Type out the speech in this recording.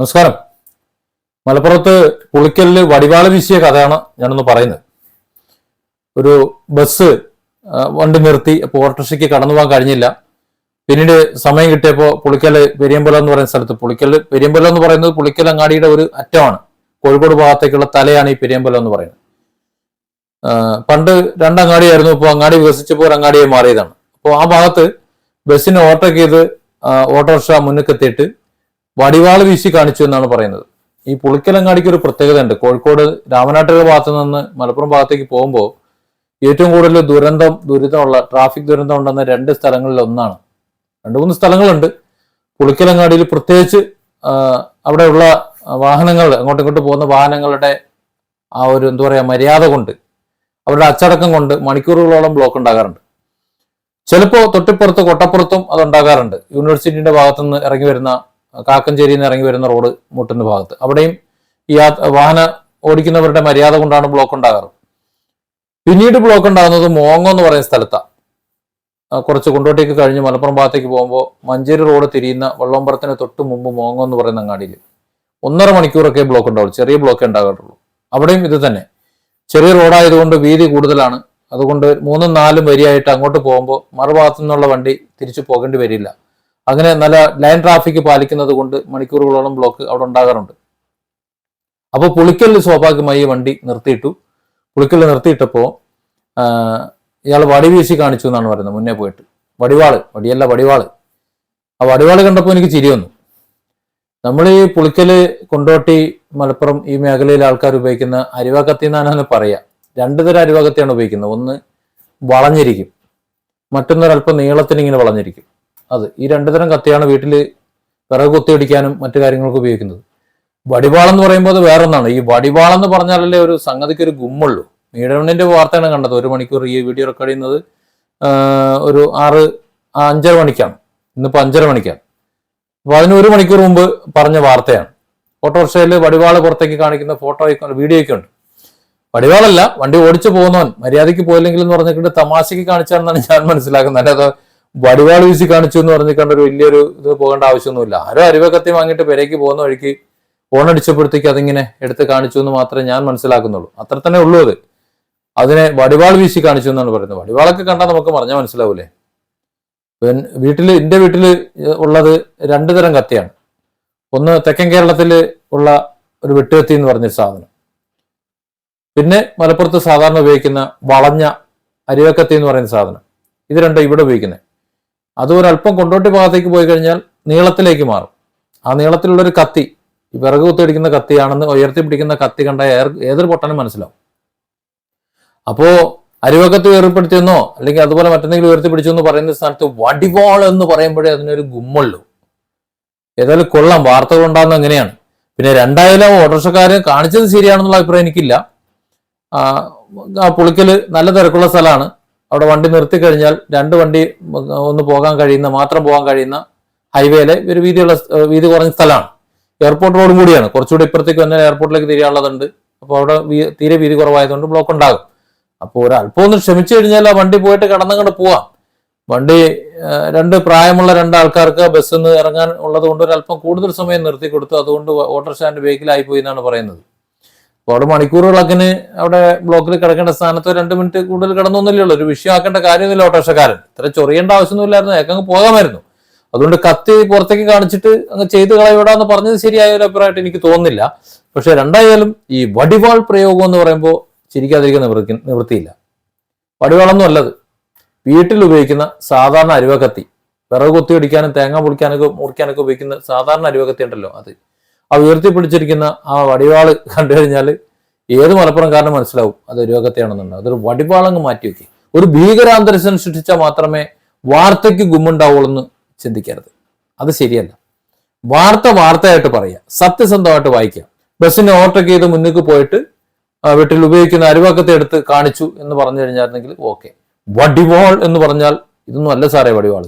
നമസ്കാരം. മലപ്പുറത്ത് പുളിക്കലിൽ വടിവാൾ വീശിയ കഥയാണ് ഞാനൊന്ന് പറയുന്നത്. ഒരു ബസ് വണ്ടി നിർത്തി അപ്പോൾ ഓട്ടോറിക്ഷയ്ക്ക് കടന്നു പോകാൻ കഴിഞ്ഞില്ല. പിന്നീട് സമയം കിട്ടിയപ്പോൾ പുളിക്കൽ പെരിയമ്പലം എന്ന് പറയുന്ന സ്ഥലത്ത് പുളിക്കൽ പെരിയമ്പലം എന്ന് പറയുന്നത് പുളിക്കൽ അങ്ങാടിയുടെ ഒരു അറ്റമാണ്. കോഴിക്കോട് ഭാഗത്തേക്കുള്ള തലയാണ് ഈ പെരിയമ്പലം എന്ന് പറയുന്നത്. പണ്ട് രണ്ടങ്ങാടിയായിരുന്നു ഇപ്പോൾ അങ്ങാടി വികസിച്ചപ്പോൾ ഒരു അങ്ങാടിയായി മാറിയതാണ്. അപ്പോൾ ആ ഭാഗത്ത് ബസ്സിന് ഓട്ടോ ചെയ്ത് ഓട്ടോറിക്ഷ മുന്നിലെത്തിയിട്ട് വടിവാൾ വീശി കാണിച്ചു എന്നാണ് പറയുന്നത്. ഈ പുളിക്കലങ്ങാടിക്ക് ഒരു പ്രത്യേകത ഉണ്ട് കോഴിക്കോട് രാമനാട്ടുകര ഭാഗത്ത് നിന്ന് മലപ്പുറം ഭാഗത്തേക്ക് പോകുമ്പോൾ ഏറ്റവും കൂടുതൽ ദുരന്തം ദുരിതമുള്ള ട്രാഫിക് ദുരന്തം ഉണ്ടെന്ന രണ്ട് സ്ഥലങ്ങളിൽ ഒന്നാണ്. രണ്ട് മൂന്ന് സ്ഥലങ്ങളുണ്ട്. പുളിക്കലങ്ങാടിയിൽ പ്രത്യേകിച്ച് അവിടെയുള്ള വാഹനങ്ങൾ അങ്ങോട്ടും ഇങ്ങോട്ട് പോകുന്ന വാഹനങ്ങളുടെ ആ ഒരു എന്താ പറയുക മര്യാദ കൊണ്ട് അവരുടെ അച്ചടക്കം കൊണ്ട് മണിക്കൂറുകളോളം ബ്ലോക്ക് ഉണ്ടാകാറുണ്ട്. ചിലപ്പോൾ തൊട്ടിപ്പുറത്ത് കൊട്ടപ്പുറത്തും അത് ഉണ്ടാകാറുണ്ട്. യൂണിവേഴ്സിറ്റിയുടെ ഭാഗത്തുനിന്ന് ഇറങ്ങി വരുന്ന കാക്കഞ്ചേരിയിൽ നിന്ന് ഇറങ്ങി വരുന്ന റോഡ് മുട്ടുന്ന ഭാഗത്ത്. അവിടെയും ഈ വാഹന ഓടിക്കുന്നവരുടെ മര്യാദ കൊണ്ടാണ് ബ്ലോക്ക് ഉണ്ടാകാറ്. പിന്നീട് ബ്ലോക്ക് ഉണ്ടാകുന്നത് മോങ്ങോ എന്ന് പറയുന്ന സ്ഥലത്താണ് കുറച്ച് കൊണ്ടോട്ടേക്ക് കഴിഞ്ഞ് മലപ്പുറം ഭാഗത്തേക്ക് പോകുമ്പോൾ മഞ്ചേരി റോഡ് തിരിയുന്ന വള്ളോമ്പറത്തിന് തൊട്ട് മുമ്പ് മോങ്ങോ എന്ന് പറയുന്ന അങ്ങാടിയിൽ ഒന്നര മണിക്കൂറൊക്കെ ബ്ലോക്ക് ഉണ്ടാവുള്ളൂ. ചെറിയ ബ്ലോക്ക് ഉണ്ടാകാറുള്ളൂ. അവിടെയും ഇത് തന്നെ. ചെറിയ റോഡായതുകൊണ്ട് വീതി കൂടുതലാണ്. അതുകൊണ്ട് മൂന്നും നാലും വരിയായിട്ട് അങ്ങോട്ട് പോകുമ്പോൾ മറുഭാഗത്തു നിന്നുള്ള വണ്ടി തിരിച്ചു പോകേണ്ടി വരില്ല. അങ്ങനെ നല്ല ലൈൻ ട്രാഫിക് പാലിക്കുന്നത് കൊണ്ട് മണിക്കൂറുകളോളം ബ്ലോക്ക് അവിടെ ഉണ്ടാകാറുണ്ട്. അപ്പോൾ പുളിക്കലിൽ സ്വാഭാവികമായി വണ്ടി നിർത്തിയിട്ടു. പുളിക്കലിൽ നിർത്തിയിട്ടപ്പോൾ ഇയാൾ വടി വീശി കാണിച്ചു എന്നാണ് പറയുന്നത് മുന്നേ പോയിട്ട്. വടിവാൾ വടിയല്ല വടിവാൾ. ആ വടിവാൾ കണ്ടപ്പോൾ എനിക്ക് ചിരി വന്നു. നമ്മൾ ഈ പുളിക്കൽ കൊണ്ടോട്ടി മലപ്പുറം ഈ മേഖലയിലെ ആൾക്കാർ ഉപയോഗിക്കുന്ന അരിവാക്കത്തി എന്നാണ് പറയാം. രണ്ടു തരം അരിവാക്കത്തിയാണ് ഉപയോഗിക്കുന്നത്. ഒന്ന് വളഞ്ഞിരിക്കും. മറ്റൊന്നൊരല്പം നീളത്തിന് ഇങ്ങനെ വളഞ്ഞിരിക്കും. അത് ഈ രണ്ടു തരം കത്തിയാണ് വീട്ടിൽ വിറക് കുത്തിയടിക്കാനും മറ്റു കാര്യങ്ങൾക്ക് ഉപയോഗിക്കുന്നത്. വടിവാളെന്ന് പറയുമ്പോൾ അത് വേറൊന്നാണ്. ഈ വടിവാളെന്ന് പറഞ്ഞാലല്ലേ ഒരു സംഗതിക്ക് ഒരു ഗുമ്മുള്ളൂ. മീഡിയമിന്റെ വാർത്തയാണ് കണ്ടത്. ഒരു മണിക്കൂർ ഈ വീഡിയോ റെക്കോർഡ് ചെയ്യുന്നത് ഒരു ആറ് അഞ്ചര മണിക്കാണ്. ഇന്നിപ്പോൾ അഞ്ചര മണിക്കാണ്. അപ്പോൾ അതിന് ഒരു മണിക്കൂർ മുമ്പ് പറഞ്ഞ വാർത്തയാണ്. ഓട്ടോറിക്ഷയിൽ വടിവാൾ പുറത്തേക്ക് കാണിക്കുന്ന ഫോട്ടോ വീഡിയോ ഒക്കെ ഉണ്ട്. വടിവാളല്ല വണ്ടി ഓടിച്ചു പോകുന്നവൻ മര്യാദയ്ക്ക് പോയില്ലെങ്കിൽ എന്ന് പറഞ്ഞിട്ട് തമാശയ്ക്ക് കാണിച്ചാണെന്നാണ് ഞാൻ മനസ്സിലാക്കുന്നത്. അല്ലാതെ വടിവാൾ വീശി കാണിച്ചു എന്ന് പറഞ്ഞ് ഒരു വലിയൊരു ഇത് പോകേണ്ട ആവശ്യമൊന്നുമില്ല. ആരോ അരിവക്കത്തി വാങ്ങിയിട്ട് പെരേക്ക് പോകുന്ന വഴിക്ക് ഫോൺ അടിച്ചപ്പോഴത്തേക്ക് അതിങ്ങനെ എടുത്ത് കാണിച്ചു എന്ന് മാത്രമേ ഞാൻ മനസ്സിലാക്കുന്നുള്ളൂ. അത്ര തന്നെ ഉള്ളൂ അത്. അതിനെ വടിവാൾ വീശി കാണിച്ചു എന്നാണ് പറയുന്നത്. വടിവാളൊക്കെ കണ്ടാൽ നമുക്ക് പറഞ്ഞാൽ മനസ്സിലാവൂലേ? വീട്ടിൽ എന്റെ വീട്ടിൽ ഉള്ളത് രണ്ടു തരം കത്തിയാണ്. ഒന്ന് തെക്കൻ കേരളത്തിൽ ഉള്ള ഒരു വെട്ടുകത്തി എന്ന് പറഞ്ഞൊരു സാധനം. പിന്നെ മലപ്പുറത്ത് സാധാരണ ഉപയോഗിക്കുന്ന വളഞ്ഞ അരിവക്കത്തി എന്ന് പറയുന്ന സാധനം. ഇത് രണ്ടും ഇവിടെ ഉപയോഗിക്കുന്നത് അത് ഒരല്പം കൊണ്ടോട്ടി ഭാഗത്തേക്ക് പോയി കഴിഞ്ഞാൽ നീളത്തിലേക്ക് മാറും. ആ നീളത്തിലുള്ളൊരു കത്തി ഈ വിറക് കുത്തിയടിക്കുന്ന കത്തിയാണെന്ന് ഉയർത്തി പിടിക്കുന്ന കത്തി കണ്ട ഏതൊരു പൊട്ടനും മനസ്സിലാവും. അപ്പോ അരിവക്കത്ത് ഉയർപ്പെടുത്തിയെന്നോ അല്ലെങ്കിൽ അതുപോലെ മറ്റെന്തെങ്കിലും ഉയർത്തി പിടിച്ചു എന്ന് പറയുന്ന സ്ഥാനത്ത് വടിവാൾ എന്ന് പറയുമ്പോഴേ അതിനൊരു ഗുമ്മുള്ളൂ. ഏതായാലും കൊള്ളാം വാർത്തകൾ ഉണ്ടാകുന്ന അങ്ങനെയാണ്. പിന്നെ രണ്ടായാലും ഓട്ടോറിക്ഷക്കാരൻ കാണിച്ചത് ശരിയാണെന്നുള്ള അഭിപ്രായം എനിക്കില്ല. ആ പുളിക്കൽ നല്ല തിരക്കുള്ള സ്ഥലമാണ്. അവിടെ വണ്ടി നിർത്തി കഴിഞ്ഞാൽ രണ്ട് വണ്ടി ഒന്ന് പോകാൻ കഴിയുന്ന മാത്രം പോകാൻ കഴിയുന്ന ഹൈവേയിലെ ഒരു വീതിയുള്ള വീതി കുറഞ്ഞ സ്ഥലമാണ്. എയർപോർട്ട് റോഡും കൂടിയാണ്. കുറച്ചുകൂടി ഇപ്പുറത്തേക്ക് വന്നാൽ എയർപോർട്ടിലേക്ക് തിരിയാനുള്ളതുണ്ട്. അപ്പോൾ അവിടെ തീരെ വീതി കുറവായതുകൊണ്ട് ബ്ലോക്ക് ഉണ്ടാകും. അപ്പോൾ ഒരല്പം ഒന്ന് ക്ഷമിച്ചു കഴിഞ്ഞാൽ ആ വണ്ടി പോയിട്ട് കടന്നങ്ങോട്ട് പോവാം. വണ്ടി രണ്ട് പ്രായമുള്ള രണ്ട് ആൾക്കാർക്ക് ബസ്സിൽ നിന്ന് ഇറങ്ങാൻ ഉള്ളത് കൊണ്ട് ഒരല്പം കൂടുതൽ സമയം നിർത്തി കൊടുത്തു. അതുകൊണ്ട് ഓട്ടോറിക്ഷാന്റെ വെഹിക്കിൾ പോയി എന്നാണ് പറയുന്നത്. അപ്പോൾ അവിടെ മണിക്കൂറുകളക്കിന് അവിടെ ബ്ലോക്കിൽ കിടക്കേണ്ട സ്ഥാനത്ത് രണ്ട് മിനിറ്റ് കൂടുതൽ കിടന്നൊന്നുമില്ലല്ലോ ഒരു ഒരു വിഷയമാക്കേണ്ട കാര്യമൊന്നുമില്ല ഓട്ടോറിക്ഷക്കാരൻ. ഇത്ര ചൊറിയേണ്ട ആവശ്യമൊന്നുമില്ലായിരുന്നു. ഏക്കങ്ങ് പോകാമായിരുന്നു. അതുകൊണ്ട് കത്തി പുറത്തേക്ക് കാണിച്ചിട്ട് അങ്ങ് ചെയ്ത് കളയൂടാന്ന് പറഞ്ഞത് ശരിയായ ഒരു അഭിപ്രായമായിട്ട് എനിക്ക് തോന്നുന്നില്ല. പക്ഷെ രണ്ടായാലും ഈ വടിവാൾ പ്രയോഗം എന്ന് പറയുമ്പോൾ ചിരിക്കാതിരിക്കാൻ നിവൃത്തി നിവൃത്തിയില്ല. വടിവാളൊന്നും അല്ലത്. വീട്ടിൽ ഉപയോഗിക്കുന്ന സാധാരണ അരുവക്കത്തി വിറക് കൊത്തി അടിക്കാനും തേങ്ങ പൊളിക്കാനൊക്കെ മുറിക്കാനൊക്കെ ഉപയോഗിക്കുന്ന സാധാരണ അരുവക്കത്തി ഉണ്ടല്ലോ അത്. ആ ഉയർത്തി പിടിച്ചിരിക്കുന്ന ആ വടിവാൾ കണ്ടു കഴിഞ്ഞാൽ ഏത് മലപ്പുറംകാരനും മനസ്സിലാവും അത് അരുവക്കത്തിയാണെന്നുണ്ട് അതൊരു വടിവാളങ്ങ് മാറ്റി വെക്കി. ഒരു ഭീകരാന്തരീക്ഷം സൃഷ്ടിച്ചാൽ മാത്രമേ വാർത്തയ്ക്ക് ഗുമ്മുണ്ടാവുള്ളൂ എന്ന് ചിന്തിക്കരുത്. അത് ശരിയല്ല. വാർത്ത വാർത്തയായിട്ട് പറയുക സത്യസന്ധമായിട്ട് വായിക്കാം. ബസ്സിന് ഓവർടേക്ക് ചെയ്ത് മുന്നിക്ക് പോയിട്ട് വീട്ടിൽ ഉപയോഗിക്കുന്ന അരുവാക്കത്തെ എടുത്ത് കാണിച്ചു എന്ന് പറഞ്ഞു കഴിഞ്ഞായിരുന്നെങ്കിൽ ഓക്കെ. വടിവാൾ എന്ന് പറഞ്ഞാൽ ഇതൊന്നും അല്ല സാറേ വടിവാൾ.